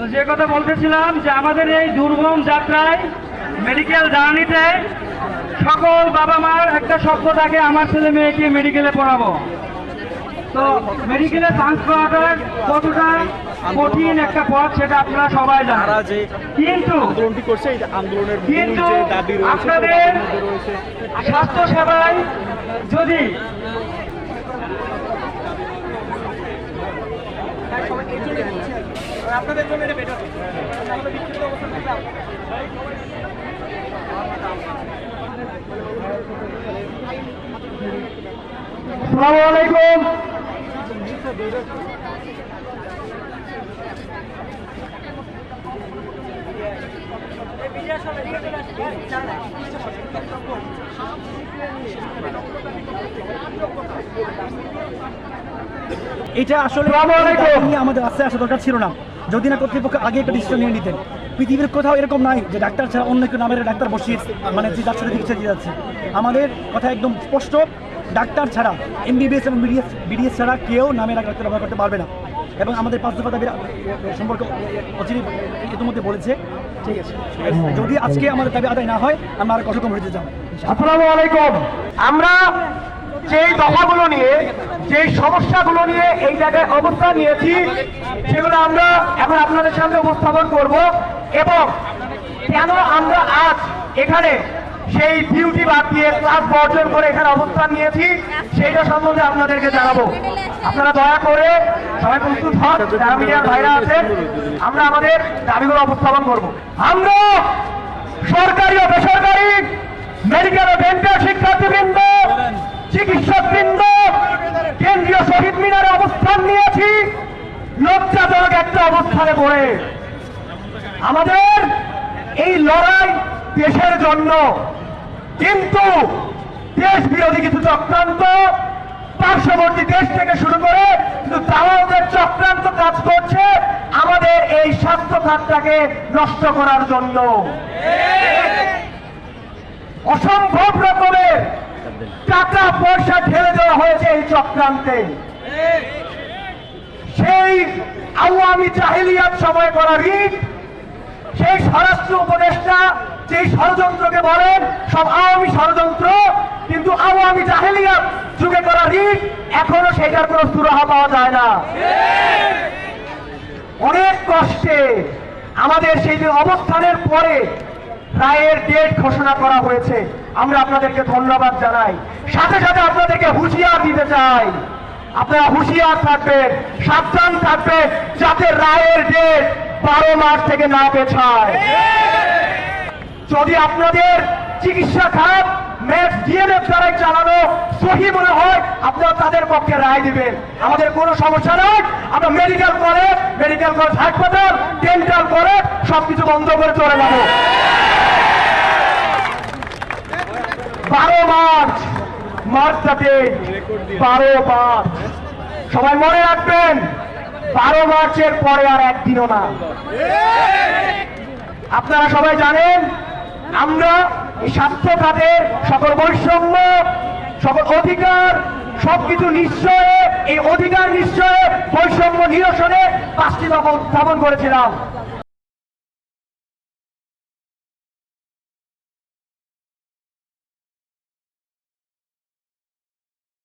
তো যে কথা বলতেছিলাম যে আমাদের এই দুর্গম যাত্রায় মেডিকেল জার্নিতে সকল বাবা মার একটা স্বপ্ন থাকে আমার ছেলে মেয়েকে মেডিকেলে পড়াবো। তো মেডিকেলে চান্স পাওয়াটা কতটা কঠিন একটা পথ সেটা আপনারা সবাই জানেন। কিন্তু কিন্তু আপনাদের স্বাস্থ্য সেবায় যদি আসসালামু আলাইকুম। এটা আসলে আসসালামু আলাইকুম। নিয়ে আমাদের আস্তে আসা দরকার ছিল না। যদি না কর্তৃপক্ষ আগে একটা ডিসিশন নিয়ে নিতেন। পৃথিবীর কোথাও এরকম নাই যে ডাক্তার ছাড়া অন্য কেউ নামের ডাক্তার বসিয়ে মানে যে যার সাথে চিকিৎসা দিয়ে যাচ্ছে। আমাদের কথা একদম স্পষ্ট, ডাক্তার ছাড়া এমবিবিএস এবং বিডিএস বিডিএস ছাড়া কেউ নামের ডাক্তার ব্যবহার করতে পারবে না। এবং আমাদের পাঁচ দফা দাবির সম্পর্কে অচিরে ইতিমধ্যে বলেছে। ঠিক আছে। যদি আজকে আমাদের দাবি আদায় না হয়, আমরা আর কঠোর কমিটিতে যাব। আসসালামু আলাইকুম। আমরা যেই দফাগুলো নিয়ে, যেই সমস্যাগুলো নিয়ে এই জায়গায় অবস্থান নিয়েছি, সেগুলো আমরা এখন আপনাদের সামনে উপস্থাপন করব এবং কেন আমরা আজ এখানে সেই ডিউটি বাদ দিয়ে ক্লাস বর্জন করে এখানে অবস্থান নিয়েছি, সেইটা সম্বন্ধে আপনাদেরকে জানাব। আপনারা দয়া করে সবাই প্রস্তুত হন ভাইরা আছেন, আমরা আমাদের দাবিগুলো উপস্থাপন করব। আমরা অবস্থানে পড়ে। আমাদের এই লড়াই দেশের জন্য। কিন্তু দেশ বিরোধী কিছু চক্রান্ত, পার্শ্ববর্তী দেশ থেকে শুরু করে কিন্তু দালালদের চক্রান্ত কাজ করছে আমাদের এই স্বাস্থ্য খাতটাকে নষ্ট করার জন্য। অসম্ভব রকমের টাকা পয়সা ঢেলে দেওয়া হয়েছে এই চক্রান্তে। সেই আওয়ামী জাহিলিয়াত সময় করা রিট, সেই স্বরাষ্ট্র উপদেষ্টা যেই ষড়যন্ত্রকে বলেন, সব আওয়ামী ষড়যন্ত্র, কিন্তু আওয়ামী জাহেলিয়াত যুগে করা রিট, এখনও সেটার কোনো সুরাহা পাওয়া যায় না। অনেক কষ্টে আমাদের সেই যে অবস্থানের পরে রায়ের ডেট ঘোষণা করা হয়েছে, আমরা আপনাদেরকে ধন্যবাদ জানাই। সাথে সাথে আপনাদেরকে হুঁশিয়ার দিতে চাই। আপনারা হুঁশিয়ার থাকবেন সাবধান থাকবেন যাতে রায়ের ডেট বারো মার্চ থেকে না পেছায়। যদি আপনাদের চিকিৎসা দ্বারাই চালানো হয় তাদের পক্ষে রায় দিবেন। আমাদের কোনো সমস্যা নাই সবকিছু করে চলে যাব। বারো মার্চ মার্চটাতে বারো মার্চ সবাই মনে রাখবেন, বারো মার্চের পরে আর একদিনও না। আপনারা সবাই জানেন, আমরা এই স্বাস্থ্য খাতের সকল বৈষম্য, সকল অধিকার, সবকিছু নিশ্চয়ে, এই অধিকার নিশ্চয়ে বৈষম্য নিরসনে পাঁচটি দফা উত্থাপন করেছিলাম।